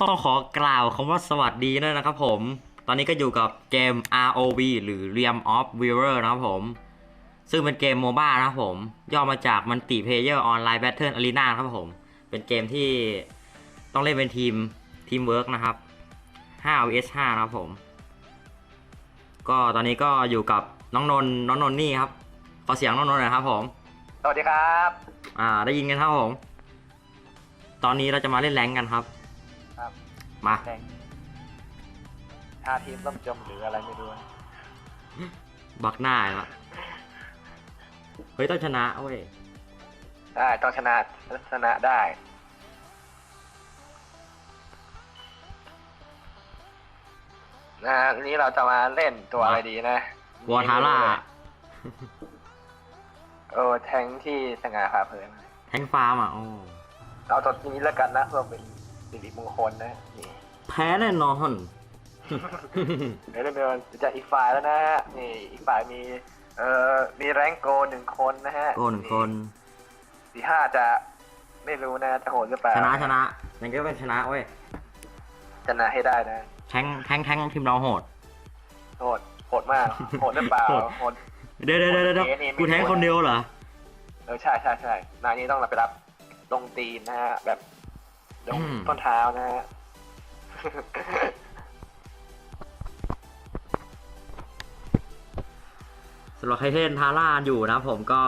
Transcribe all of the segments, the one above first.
ก็ต้องขอกล่าวคำว่าสวัสดีด้วยนะครับผม ตอนนี้ก็อยู่กับเกม ROV หรือ Realm of Weaver นะครับผม ซึ่งเป็นเกมโมบ้านะครับผม ย่อมาจาก Multiplayer Online Battle Arena นะครับผม เป็นเกมที่ต้องเล่นเป็นทีมทีมเวิร์กนะครับ5 vs 5นะครับผม ก็ตอนนี้ก็อยู่กับน้องนนท์น้องนนท์นี่ครับ ขอเสียงน้องนนท์หน่อยครับผม สวัสดีครับ อ่า ได้ยินกันครับผม ตอนนี้เราจะมาเล่นแรงค์กันครับ ครับ มาแดงท่าทีมล่มจมหรืออะไรไม่รู้นะบักหน้าละเฮ้ยต้องชนะเว้ยได้ต้องชนะชนะได้ นะอันนี้เราจะมาเล่นตัวอะไรดีนะวอทาร่าเออแทงที่สง่าผ่าเผยแทงฟาร์มอะโอ้เอาตัวนี้แล้วกันนะเพื่อเป็น สิริมงคลนะนี่แพ้แน่นอนเดี๋ยวเดินจะอีกฝ่ายแล้วนะฮะนี่อีกฝ่ายมีเอ่อมีแรงโกหนึ่งคนนะฮะโกหนึ่งคนสี่ห้าจะไม่รู้นะจะโหดหรือเปล่าชนะชนะยังก็เป็นชนะเว้ยชนะให้ได้นะแทงแทงแทงทีมเราโหดโหดโหดมากโหดหรือเปล่าโหดโหดเดี๋ยวเดี๋ยวเดี๋ยวเดี๋ยวโอเคนี่ไม่กูแทงคนเดียวเหรอเออใช่ใช่ใช่นายนี้ต้องไปรับลงตีนนะฮะแบบ ลงอืม ต้นเท้านะฮะ สำหรับใครที่เล่นทาร่าอยู่นะผมก็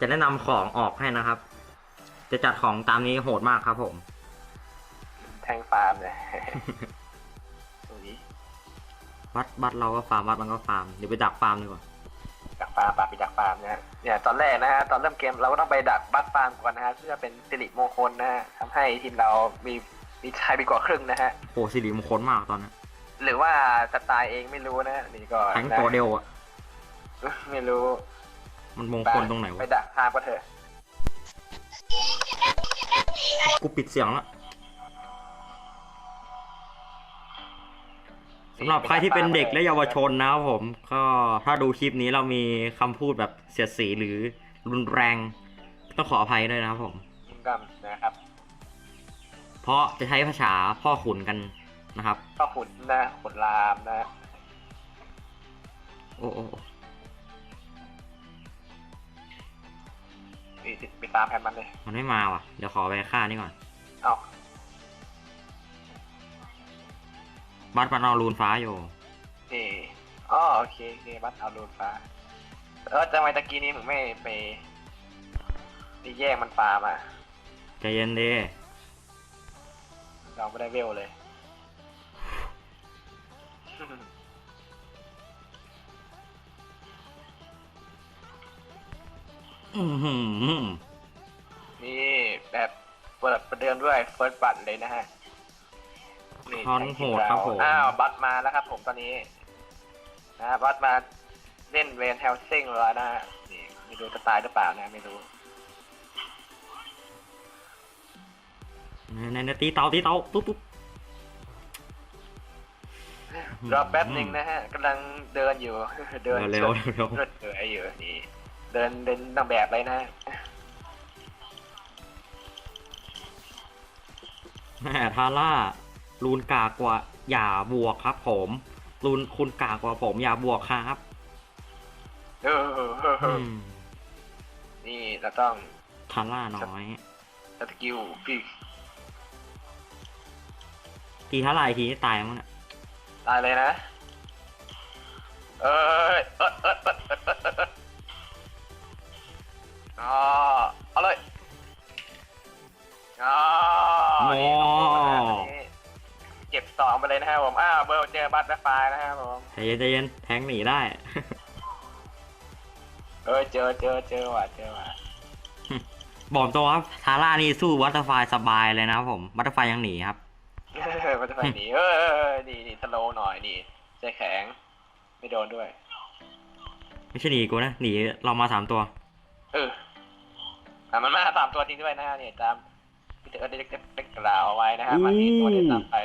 จะแนะนำของออกให้นะครับ จะจัดของตามนี้โหดมากครับผม แทงฟาร์มเลย ตรงนี้ วัดบัดเราก็ฟาร์มวัดมันก็ฟาร์มเดี๋ยวไปดักฟาร์มดีกว่า ดักฟาร์มปาไปดักฟาร์มนะฮะเนี่ยตอนแรกนะฮะตอนเริ่มเกมเราก็ต้องไปดักบัตฟาร์มก่อนนะฮะเพื่อเป็นสิริมงคลนะฮะทำให้ทีมเรามีมีชัยไปกว่าครึ่งนะฮะโหสิริมงคลมากตอนนั้นหรือว่าสไตล์เองไม่รู้นะฮะนี่ก็แทงนะตัวเดียวอะไม่รู้ มันมงคลตรงไหนไปวะดักฟาร์มก็เถอะกูปิดเสียงละำหรับใครที่เป็นเด็กและเยาวชนนะครับผม ก็ถ้าดูคลิปนี้เรามีคำพูดแบบเสียดสีหรือรุนแรง ต้องขออภัยด้วยนะครับผมคุณกำนะครับ เพราะจะใช้ภาษาพ่อขุนกันนะครับ ก็ขุนนะขุนรามนะ โอ้โอ้โอ้ติดติดไปตามแผนมันเลย มันไม่มาว่ะ เดี๋ยวขอไปฆ่านี่ก่อน เอ้า บัตมันเอารูนฟ้าอยู่นี่อ๋อโอเคโอเคบัตเอาลูนฟ้า เออทำไมตะกี้นี้มึงไม่ไปไปแย่งมันฟาร์มอะใจเย็นดีเราไม่ได้เวลเลย อื้อหือนี่แบบเปิดประเดิมด้วยเฟิร์สบัตเลยนะฮะ นี่คอนโหดครับผมอ้าวบัตมาแล้วครับผมตอนนี้นะบัตมาเล่นเวนเฮลซิงแล้วนะฮะนี่ไม่รู้จะตายหรือเปล่านะ ไม่รู้ในในตีเตาตีเตาปุ๊บปุ๊บรอแป๊บหนึ่งนะฮะกำลังเดินอยู่ เดินเร็วเร็วเร็วรถเอยอยู่นี่เดินเดินนางแบบเลยนะแม่ทาร่า รูนกากกว่าอย่าบวกครับ ผมรูนคุณกากกว่าผมอย่าบวกครับเอออืมนี่เราต้องทาร่าน้อยสกิลฟิกตีเท่าไหร่ทีนี่ตายมั้งเนี่ยตายเลยนะ เอ้ยเอิดเอิดเอิดเอิดเอิดเอิดเอิดอ๋อเอาเลยอ๋อนี่โอ้โหอันนี้เก็บ สองไปเลยนะครับผมอ้าวเบอร์เจอบัตเตอร์ไฟล์นะครับผมใจเย็นใจเย็นแทงหนีได้ เอ้ยเจอเจอเจอว่ะเจอว่ะบอกตัวครับทาร่านี่สู้วัตเตอร์ไฟสบายเลยนะครับผมวัตเตอร์ไฟยังหนีครับบัตเตอร์ไฟล์หนีเออเออเออนี่นี่สโลว์หน่อยนี่ใจแข็ง ไม่โดนด้วย ไม่ใช่หนีกูนะหนีเรามาสามตัว เอออะมันมาสามตัวจริงด้วยนะฮะเนี่ยตามพี่ เตอร์ได้ได้กล่าวเอาไว้นะฮะมันมีตัวเด่นตามไป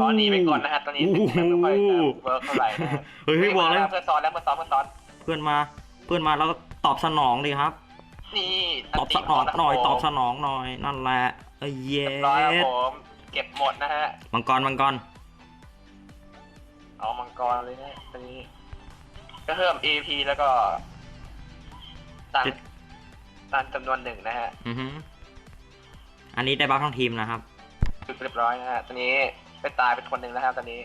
ตอนนี้ไปก่อนนะฮะตอนนี้ถึงไม่ค่อยจะเวิร์กเท่าไหร่นะฮะเฮ้ยพี่บอกแล้วเพื่อนซ้อนแล้วเพื่อนซ้อนเพื่อนซ้อนเพื่อนมา เพื่อนมาแล้วก็ตอบสนองดีครับนี่ตอบสนองหน่อยตอบสนองหน่อยนั่นแหละเอ้ยเย้ร้อยครับผมเก็บหมดนะฮะมังกรมังกรเอามังกรเลยนะตอนนี้ ก็เพิ่ม EP แล้วก็ตังตังจำนวนหนึ่งนะฮะ อือฮึอันนี้ได้บัฟทั้งทีมนะครับเรียบร้อยนะฮะตอนนี้ไปตายเป็นคนหนึ่งแล้วครับตอนนี้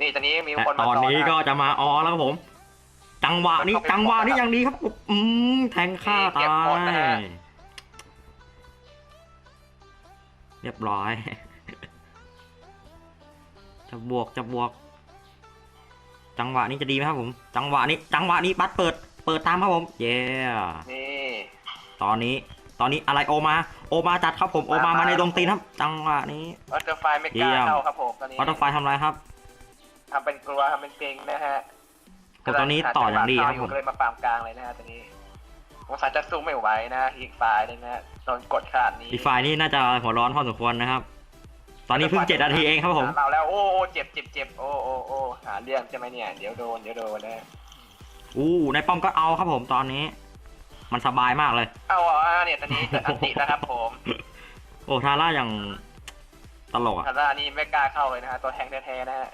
นี่ตอนนี้มีแต่คนตมาอนนี้ะก็จะมาออแล้วครับผม จังหวะนี้จังหวะนี้อย่างดีครับอืมแทงฆ่าตายเรียบร้อย จะบวกจะบวก จังหวะนี้จะดีไหมครับผม จังหวะนี้ จังหวะนี้บัตรเปิด เปิดตามครับผม เย้ นี่ ตอนนี้ ตอนนี้อะไรโอมา โอมาจัดครับผมโอมามาในดงตีนครับ จังหวะนี้วัตเตอร์ไฟไม่เยี่กล้ายมเข้าครับผมตอนนี้วัตเตอร์ไฟทำอะไรครับทำเป็นกลัวทำเป็นเกรงนะฮะผมตอนนี้ต่ออย่างดีครับกำลังหาจังหวะเข้าอยู่ผมก็เลยมาปามกลางเลยนะฮะตอนนี้สงสัยจะสู้ไม่ไหวนะอีกฝ่ายหนึงนะฮะโดนกดขาดนี้อีกฝ่ายนี่น่าจะหัวร้อนพอสมควรนะครับ ตอนนี้เพิ่งเจ็ดนาทีเองครับผมเราแล้วโอ้โอ้เจ็บเจ็บเจ็บโอ้โอ้โอ้หาเรื่องใช่ไหมเนี่ยเดี๋ยวโดนเดี๋ยวโดนนะอู้ในป้อมก็เอาครับผมตอนนี้ มันสบายมากเลย เอาอะเนี่ยตอนนี้จะอันติแล้วครับผมโอ้ทาร่าอย่างตลกอะคาร่านี่ไม่กล้าเข้าเลยนะฮะตัวแทงแท้ๆนะฮะ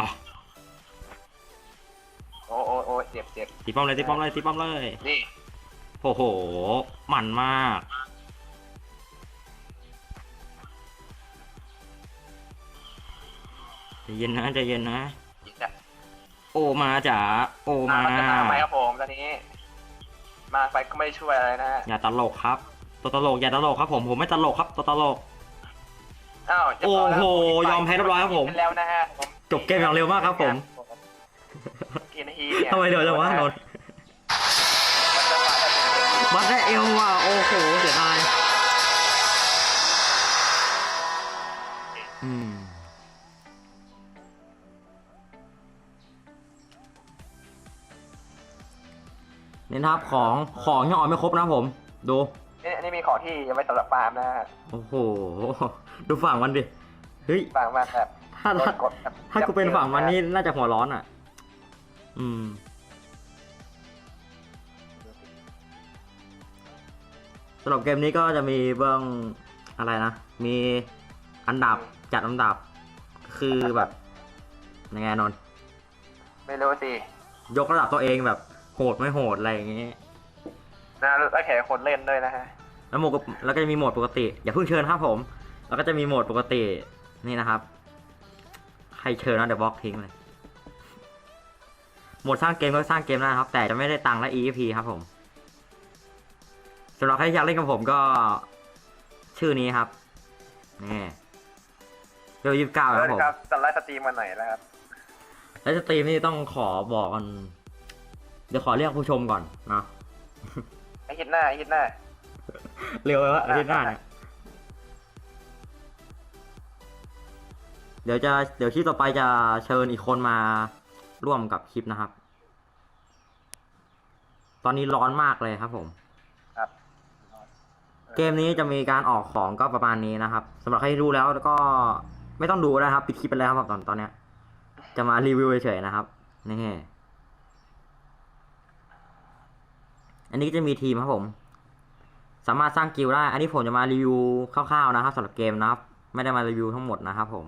อ๋อโอ้โอ้โอ้เจ็บเจ็บตีป้อมเลยตีป้อมเลยตีป้อมเลยนี่โอ้โหมันมากใจเย็นนะใจเย็นนะอีกจะโอมาจ๋าโอมามาจะมาไหมครับผมตอนนี้ มาไปก็ไม่ช่วยอะไรนะฮะอย่าตลกครับ ตัวตลกอย่าตลกครับผมผมไม่ตลกครับตัวตลก อ้าวจะบกแล้วโอ้โหยอมแพ้เรียบร้อยครับผมแล้วนะฮะผมจบเกมอย่างเร็วมากครับผม กี่นาทีเนี่ยทำไมเร็วจังวะนนท์มันวัดได้เอวว่ะโอ้โหเสียดาย นี่นะครับของของยังอ่อนไม่ครบนะครับผม ดูนี่อันนี้มีของที่ยังไม่สำหรับปาล์มนะฮะโอ้โหดูฝั่งมันดิเฮ้ยบางมากแบบถ้าโดถ้านกดแบบถ้ากูเป็นฝั่งมันนี่น่าจะหัวร้อนอะ อืม สำหรับเกมนี้ก็จะมีเบื้องอะไรนะ มีอันดับจัดอันดับ คือแบบยังไงนนท์ไม่รู้สิ ยกระดับตัวเองแบบ โหดไม่โหดอะไรอย่างงี้นะแล้วแขกคนเล่นด้วยนะฮะแล้วโหมดแล้วก็จะมีโหมดปกติ อย่าเพิ่งเชิญครับผม แล้วก็จะมีโหมดปกตินี่นะครับ ใครเชิญนะเดี๋ยวบล็อกทิ้งเลยโหมดสร้างเกมก็สร้างเกมได้นะครับ แต่จะไม่ได้ตังค์และ EXP ครับผมสำหรับใครที่อยากเล่นกับผมก็ ชื่อนี้ครับนี่เบลยี่สิบเก้าครับผมครับจะไลฟ์สตรีมมาหน่อยแล้วครับ แล้วสตรีมนี่ต้องขอบอกกัน เดี๋ยวขอเรียกผู้ชมก่อนเนาะไอฮิตหน้าไอฮิตหน้า เร็วแล้วอาทิตย์หน้าเนี่ยเดี๋ยวจะเดี๋ยวคลิปต่อไปจะเชิญอีกคนมาร่วมกับคลิปนะครับ ตอนนี้ร้อนมากเลยครับผม ครับ เกมนี้จะมีการออกของก็ประมาณนี้นะครับสำหรับใครที่รู้แล้วก็ไม่ต้องดูนะครับปิดคลิปไปแล้วครับตอนตอนเนี้ย จะมารีวิวเฉยๆนะครับนี่ อันนี้จะมีทีมครับผม สามารถสร้างกิลด์ได้ อันนี้ผมจะมารีวิวคร่าวๆนะครับสำหรับเกมนะครับ ไม่ได้มารีวิวทั้งหมดนะครับผม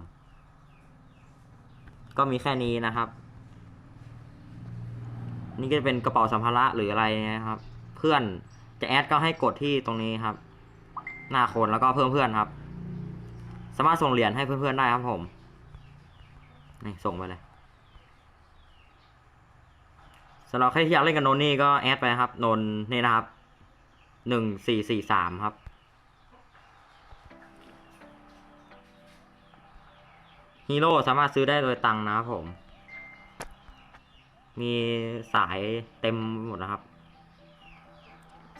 ก็มีแค่นี้นะครับ นี่ก็จะเป็นกระเป๋าสัมภาระหรืออะไรนะครับ เพื่อนจะแอดก็ให้กดที่ตรงนี้ครับ หน้าคนแล้วก็เพิ่มเพื่อนครับ สามารถส่งเหรียญให้เพื่อนๆได้ครับผม นี่ส่งไปเลยสำหรับใครที่อยากเล่นกับนนนี่ก็แอดไปครับ นนนี่นะครับหนึ่งสี่สี่สามครับ ฮีโร่สามารถซื้อได้โดยตังนะครับผม มีสายเต็มหมดนะครับ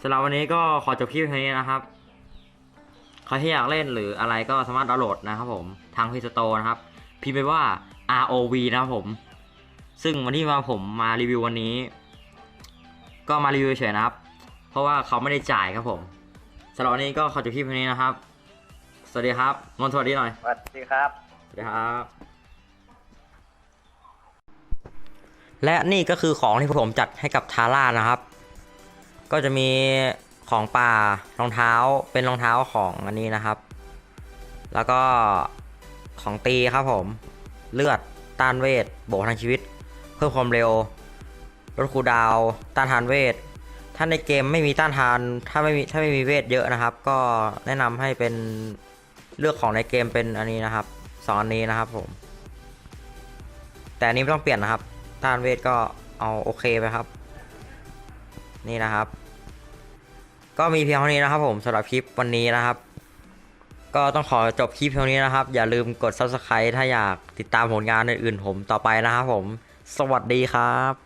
สำหรับวันนี้ก็ขอจบคลิปเพียงนี้นะครับใครที่อยากเล่นหรืออะไรก็สามารถดาวน์โหลดนะครับผม ทางพีสโตนะครับ พิมพ์ไปว่า ROV นะครับผม ซึ่งวันที่มาผมมารีวิววันนี้ ก็มารีวิวเฉยๆนะครับ เพราะว่าเขาไม่ได้จ่ายครับผมสำหรับวันนี้ก็ขอจบคลิปเพียงนี้นะครับ สวัสดีครับนนท์สวัสดีหน่อย สวัสดีครับ สวัสดีครับ และนี่ก็คือของที่ผมจัดให้กับทาร่านะครับ ก็จะมีของป่ารองเท้าเป็นรองเท้าของอันนี้นะครับ แล้วก็ของตีครับผม เลือดต้านเวทโบกทั้งชีวิต เพิ่มความเร็ว ลดคูดาว ต้านทานเวท ถ้าในเกมไม่มีต้านทาน ถ้าไม่มีถ้าไม่มีเวทเยอะนะครับ ก็แนะนำให้เป็นเลือกของในเกมเป็นอันนี้นะครับสองอันนี้นะครับผม แต่อันนี้ไม่ต้องเปลี่ยนนะครับ ต้านเวทก็เอาโอเคไปครับ นี่นะครับ ก็มีเพียงเท่านี้นะครับผมสำหรับคลิปวันนี้นะครับก็ต้องขอจบคลิปเท่านี้นะครับ อย่าลืมกด subscribe ถ้าอยากติดตามผลงานอื่นๆผมต่อไปนะครับผม สวัสดีครับ